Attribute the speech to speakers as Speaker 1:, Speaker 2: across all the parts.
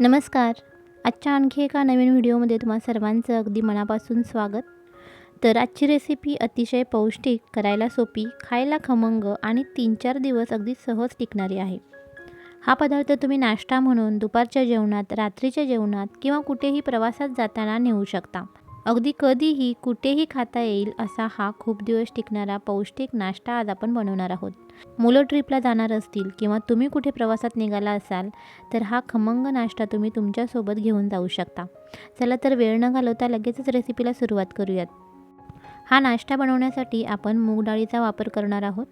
Speaker 1: नमस्कार. आजच्या आणखी एका नवीन व्हिडिओमध्ये तुम्हा सर्वांचं अगदी मनापासून स्वागत. तर आजची रेसिपी अतिशय पौष्टिक करायला सोपी खायला खमंग आणि तीन चार दिवस अगदी सहज टिकणारी आहे. हा पदार्थ तुम्ही नाश्ता म्हणून दुपारच्या जेवणात रात्रीच्या जेवणात किंवा कुठेही प्रवासात जाताना नेऊ शकता. अगदी कधीही कुठेही खाता येईल असा हा खूप दिवस टिकणारा पौष्टिक नाश्ता आज आपण बनवणार आहोत. मुलं ट्रिपला जाणार असतील किंवा तुम्ही कुठे प्रवासात निघाला असाल तर हा खमंग नाश्ता तुम्ही तुमच्यासोबत घेऊन जाऊ शकता. चला तर वेळ न घालवता लगेचच रेसिपीला सुरुवात करूयात. हा नाश्ता बनवण्यासाठी आपण मूग डाळीचा वापर करणार आहोत.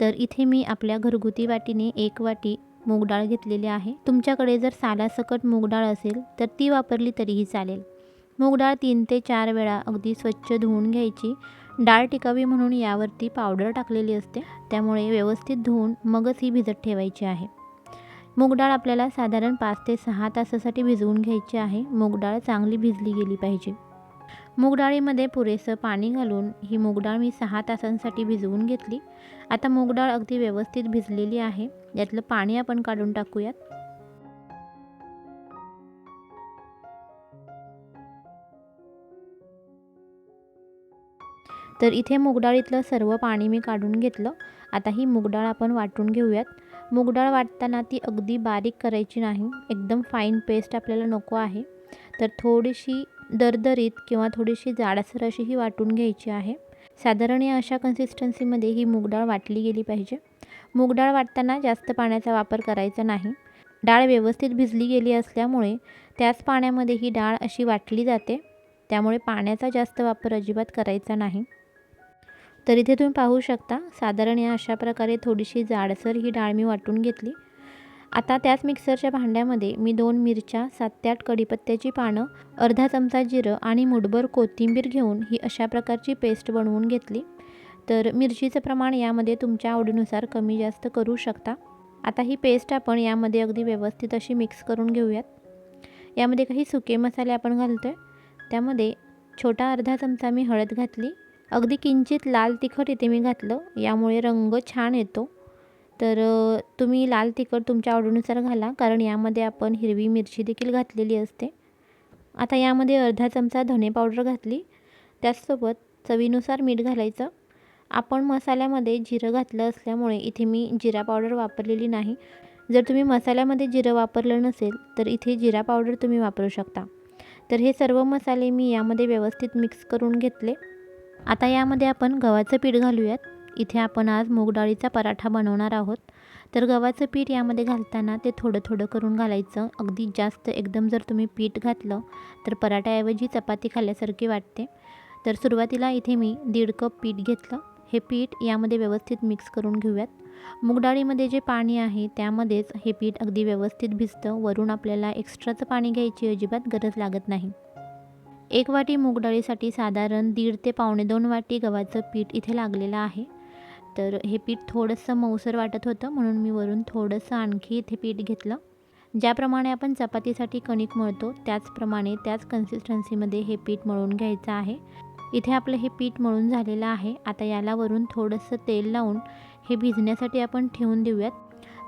Speaker 1: तर इथे मी आपल्या घरगुती वाटीने एक वाटी मूग डाळ घेतलेली आहे. तुमच्याकडे जर सालासकट मूग डाळ असेल तर ती वापरली तरीही चालेल. मूग डाळ तीन ते चार वेळा अगदी स्वच्छ धुवून घ्यायची. डाळ टिकावी म्हणून यावरती पावडर टाकलेली असते. त्यामुळे व्यवस्थित धुवून मगच ही भिजत ठेवायची आहे. मूग डाळ आपल्याला साधारण पाच ते सहा तासासाठी भिजवून घ्यायची आहे. मूग डाळ चांगली भिजली गेली पाहिजे. मूग डाळीमध्ये पुरेसं पाणी घालून ही मूग डाळ मी सहा तासांसाठी भिजवून घेतली. आता मूग डाळ अगदी व्यवस्थित भिजलेली आहे. यातलं पाणी आपण काढून टाकूयात. तर इथे मुगडाळीतलं सर्व पाणी मी काढून घेतलं. आता ही मुगडाळ आपण वाटून घेऊयात. मुगडाळ वाटताना ती अगदी बारीक करायची नाही. एकदम फाईन पेस्ट आपल्याला नको आहे. तर थोडीशी दरदरीत किंवा थोडीशी जाडसर अशी ही वाटून घ्यायची आहे. साधारण या अशा कन्सिस्टन्सीमध्ये ही मुगडाळ वाटली गेली पाहिजे. मुगडाळ वाटताना जास्त पाण्याचा वापर करायचा नाही. डाळ व्यवस्थित भिजली गेली असल्यामुळे त्याच पाण्यामध्ये ही डाळ अशी वाटली जाते. त्यामुळे पाण्याचा जास्त वापर अजिबात करायचा नाही. तर इथे तुम्ही पाहू शकता साधारण या अशा प्रकारे थोडीशी जाडसर ही डाळ मी वाटून घेतली. आता त्याच मिक्सरच्या भांड्यामध्ये मी दोन मिरच्या सात ते आठ कढीपत्त्याची पानं अर्धा चमचा जिरं आणि मुठभर कोथिंबीर घेऊन ही अशा प्रकारची पेस्ट बनवून घेतली. तर मिरचीचं प्रमाण यामध्ये तुमच्या आवडीनुसार कमी जास्त करू शकता. आता ही पेस्ट आपण यामध्ये अगदी व्यवस्थित अशी मिक्स करून घेऊयात. यामध्ये काही सुके मसाले आपण घालतो आहे त्यामध्ये छोटा अर्धा चमचा मी हळद घातली. अगदी किंचित लाल तिखट इथे मी घातलं. यामुळे रंग छान येतो. तर तुम्ही लाल तिखट तुमच्या आवडीनुसार घाला कारण यामध्ये आपण हिरवी मिरची देखील घातलेली असते. आता यामध्ये अर्धा चमचा धने पावडर घातली. त्याचसोबत चवीनुसार मीठ घालायचं. आपण मसाल्यामध्ये जिरं घातलं असल्यामुळे इथे मी जिरा पावडर वापरलेली नाही. जर तुम्ही मसाल्यामध्ये जिरं वापरलं नसेल तर इथे जिरा पावडर तुम्ही वापरू शकता. तर हे सर्व मसाले मी यामध्ये व्यवस्थित मिक्स करून घेतले. आता यामध्ये आपण गव्हाचं पीठ घालूयात. इथे आपण आज मूगडाळीचा पराठा बनवणार आहोत. तर गव्हाचं पीठ यामध्ये घालताना ते थोडं थोडं करून घालायचं. अगदी जास्त एकदम जर तुम्ही पीठ घातलं तर पराठ्याऐवजी चपाती खाल्ल्यासारखी वाटते. तर सुरुवातीला इथे मी दीड कप पीठ घेतलं. हे पीठ यामध्ये व्यवस्थित मिक्स करून घेऊयात. मूगडाळीमध्ये जे पाणी आहे त्यामध्येच हे पीठ अगदी व्यवस्थित भिजतं. वरून आपल्याला एक्स्ट्राचं पाणी घ्यायची अजिबात गरज लागत नाही. एक वाटी मूगडाळीसाठी साधारण दीड ते पावणे दोन वाटी गव्हाचं पीठ इथे लागलेलं आहे. तर हे पीठ थोडंसं मऊसर वाटत होतं म्हणून मी वरून थोडंसं आणखी इथे पीठ घेतलं. ज्याप्रमाणे आपण चपातीसाठी कणिक मळतो त्याचप्रमाणे त्याच कन्सिस्टन्सीमध्ये हे पीठ मळून घ्यायचं आहे. इथे आपलं हे पीठ मळून झालेलं आहे. आता याला वरून थोडंसं तेल लावून हे भिजण्यासाठी आपण ठेवून देऊयात.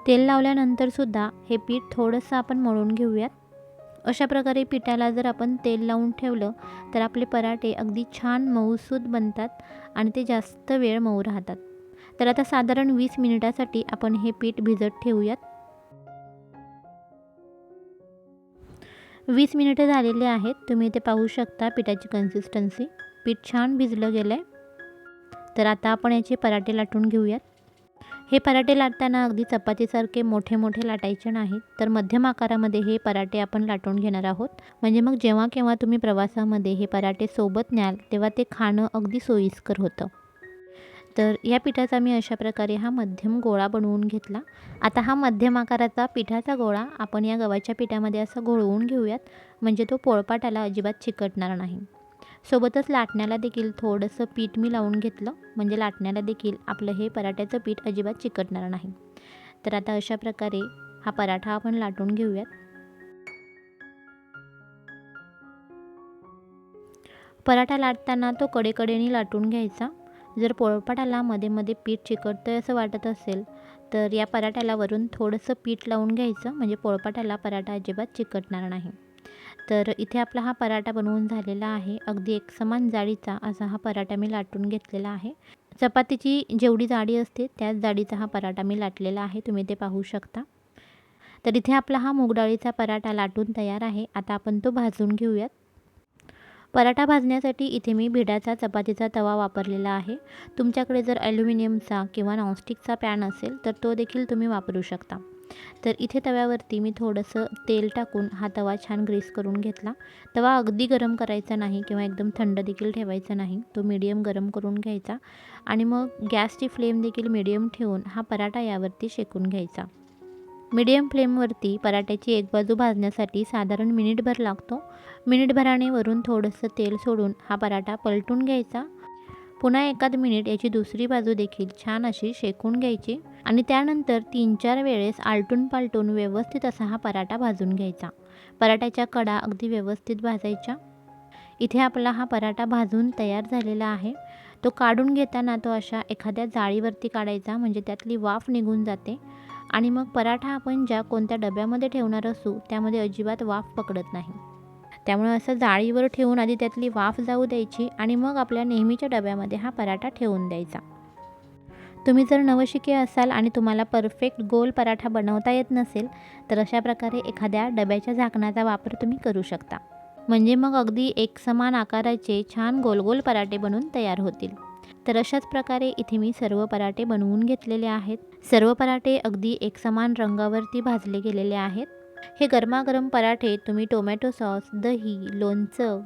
Speaker 1: तेल लावल्यानंतरसुद्धा हे पीठ थोडंसं आपण मळून घेऊयात. अशा प्रकारे पिठाला जर आपण तेल लावून ठेवलं तर आपले पराठे अगदी छान मऊसूद बनतात आणि ते जास्त वेळ मऊ राहतात. तर आता साधारण वीस मिनिटासाठी आपण हे पीठ भिजत ठेवूयात. वीस मिनिटं झालेले आहेत. तुम्ही इथे पाहू शकता पिठाची कन्सिस्टन्सी पीठ छान भिजलं गेलं आहे तर आता आपण याचे पराठे लाटून घेऊयात. हे पराठे लाटताना अगदी चपातीसारखे मोठे मोठे लाटायचे नाहीत तर मध्यम आकारामध्ये हे पराठे आपण लाटून घेणार आहोत. म्हणजे मग जेव्हा केव्हा तुम्ही प्रवासामध्ये हे पराठे सोबत न्याल तेव्हा ते खाणं अगदी सोयीस्कर होतं. तर या पिठाचा मी अशा प्रकारे हा मध्यम गोळा बनवून घेतला. आता हा मध्यम आकाराचा पिठाचा गोळा आपण या गव्हाच्या पिठामध्ये असं घोळवून घेऊयात. म्हणजे तो पोळपाटाला अजिबात चिकटणार नाही. सोबतच लाटण्याला देखील थोडंसं पीठ मी लावून घेतलं. म्हणजे लाटण्याला देखील आपलं हे पराठ्याचं पीठ अजिबात चिकटणार नाही. तर आता अशा प्रकारे हा पराठा आपण लाटून घेऊयात. पराठा लाटताना तो कडेकडेने लाटून घ्यायचा. जर पोळपाटाला मध्ये मध्ये पीठ चिकटतं असं वाटत असेल तर या पराठ्याला वरून थोडंसं पीठ लावून घ्यायचं. म्हणजे पोळपाटाला पराठा अजिबात चिकटणार नाही. तर इथे आपला हा पराठा बनवून झालेला आहे. अगदी एक समान जाडीचा असा हा पराठा मी लाटून घेतलेला आहे. चपातीची जेवढी जाडी असते त्याच जाडीचा हा पराठा मी लाटलेला आहे. तुम्ही ते पाहू शकता. तर इथे आपला हा मूगडाळीचा पराठा लाटून तयार आहे. आता आपण तो भाजून घेऊयात. पराठा भाजण्यासाठी इथे मी भिडाचा चपातीचा तवा वापरलेला आहे. तुमच्याकडे जर ॲल्युमिनियमचा किंवा नॉनस्टिकचा पॅन असेल तर तो देखील तुम्ही वापरू शकता. तर इथे तव्यावरती मी थोडंसं तेल टाकून हा तवा छान ग्रीस करून घेतला. तवा अगदी गरम करायचा नाही किंवा एकदम थंड देखील ठेवायचा नाही. तो मीडियम गरम करून घ्यायचा आणि मग गॅसची फ्लेम देखील मीडियम ठेवून हा पराठा यावरती शेकून घ्यायचा. मीडियम फ्लेमवरती पराठ्याची एक बाजू भाजण्यासाठी साधारण मिनिटभर लागतो. मिनिटभराने वरून थोडंसं तेल सोडून हा पराठा पलटून घ्यायचा. पुन्हा एखाद मिनिट याची दुसरी बाजू देखील छान अशी शेकून घ्यायची आणि त्यानंतर तीन चार वेळेस आलटून पालटून व्यवस्थित असा हा पराठा भाजून घ्यायचा. पराठ्याच्या कडा अगदी व्यवस्थित भाजायच्या. इथे आपला हा पराठा भाजून तयार झालेला आहे. तो काढून घेताना तो अशा एखाद्या जाळीवरती काढायचा म्हणजे त्यातली वाफ निघून जाते. आणि मग पराठा आपण ज्या कोणत्या डब्यामध्ये ठेवणार असू त्यामध्ये अजिबात वाफ पकडत नाही. त्यामुळे असं जाळीवर ठेवून आधी त्यातली वाफ जाऊ द्यायची आणि मग आपल्या नेहमीच्या डब्यामध्ये हा पराठा ठेवून द्यायचा. तुम्ही जर नवशिके असाल आणि तुम्हाला परफेक्ट गोल पराठा बनवता येत नसेल तर अशा प्रकारे एखाद्या डब्याच्या झाकणाचा वापर तुम्ही करू शकता. म्हणजे मग अगदी एकसमान आकाराचे छान गोल गोल पराठे बनून तयार होतील. तर अशाच प्रकारे इथे मी सर्व पराठे बनवून घेतलेले आहेत. सर्व पराठे अगदी एकसमान रंगावरती भाजले गेलेले आहेत. हे गरमागरम पराठे तुम्ही टोमॅटो सॉस दही लोणचं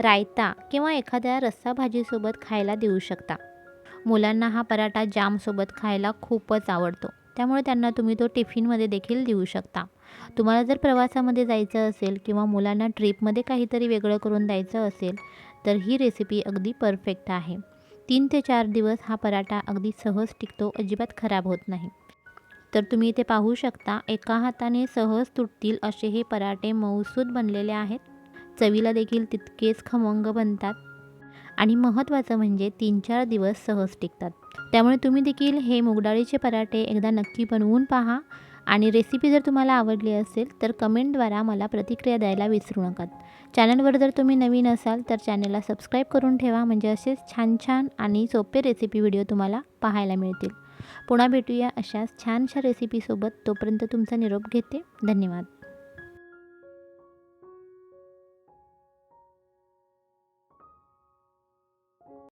Speaker 1: रायता किंवा एखाद्या रस्सा भाजीसोबत खायला देऊ शकता. मुलांना हा पराठा जामसोबत खायला खूपच आवडतो. त्यामुळे त्यांना तुम्ही तो टिफिनमध्ये देखील देऊ शकता. तुम्हाला जर प्रवासामध्ये जायचं असेल किंवा मुलांना ट्रीपमध्ये काहीतरी वेगळं करून द्यायचं असेल तर ही रेसिपी अगदी परफेक्ट आहे. तीन ते चार दिवस हा पराठा अगदी सहज टिकतो अजिबात खराब होत नाही. तर तुम्ही इथे पाहू शकता एका हाताने सहज तुटतील असे हे पराठे मऊसूद बनलेले आहेत. चवीला देखील तितकेच खमंग बनतात. आणि महत्त्वाचं म्हणजे तीन चार दिवस सहज टिकतात. त्यामुळे तुम्ही देखील हे मुगडाळीचे पराठे एकदा नक्की बनवून पहा. आणि रेसिपी जर तुम्हाला आवडली असेल तर कमेंटद्वारा मला प्रतिक्रिया द्यायला विसरू नका. चॅनलवर जर तुम्ही नवीन असाल तर चॅनलला सबस्क्राईब करून ठेवा. म्हणजे असेच छान छान आणि सोपे रेसिपी व्हिडिओ तुम्हाला पाहायला मिळतील. पुन्हा भेटूया अशाच छानशा रेसिपीसोबत तोपर्यंत तुमचा निरोप घेते. धन्यवाद.